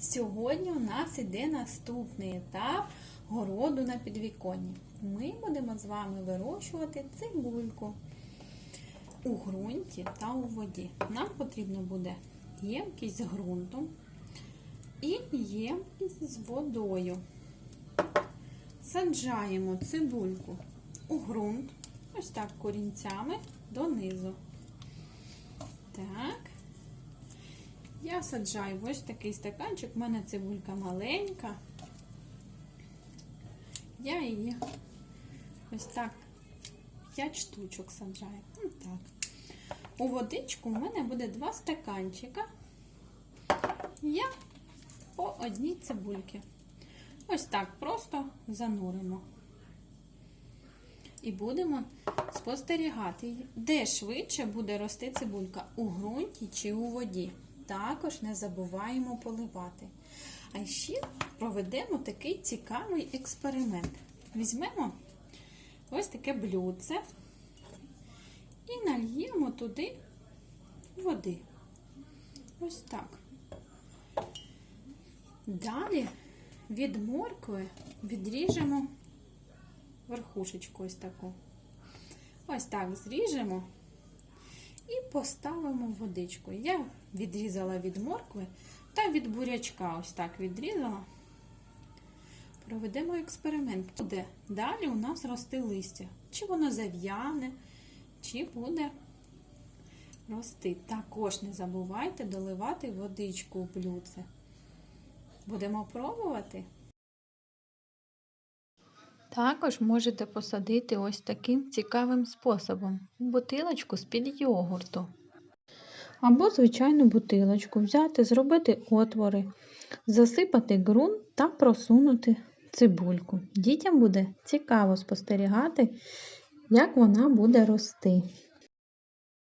Сьогодні у нас іде наступний етап городу на підвіконні. Ми будемо з вами вирощувати цибульку у ґрунті та у воді. Нам потрібно буде ємкість з ґрунтом і ємкість з водою. Саджаємо цибульку у ґрунт, ось так корінцями донизу. Так. Я саджаю ось такий стаканчик. У мене цибулька маленька. Я її ось так 5 штучок саджаю. Ну, так. У водичку у мене буде 2 стаканчика. Я по одній цибульці. Ось так просто зануримо. І будемо спостерігати, де швидше буде рости цибулька у ґрунті чи у воді. Також не забуваємо поливати. А ще проведемо такий цікавий експеримент. Візьмемо ось таке блюдце і нальємо туди води. Ось так. Далі від моркви відріжемо верхушечку ось таку. Ось так зріжемо і поставимо водичку. Я відрізала від моркви та від бурячка ось так відрізала. Проведемо експеримент. Буде далі у нас рости листя. Чи воно зав'яне, чи буде рости. Також не забувайте доливати водичку у блюдце. Будемо пробувати. Також можете посадити ось таким цікавим способом бутилочку з-під йогурту. Або звичайну бутилочку взяти, зробити отвори, засипати ґрунт та просунути цибульку. Дітям буде цікаво спостерігати, як вона буде рости.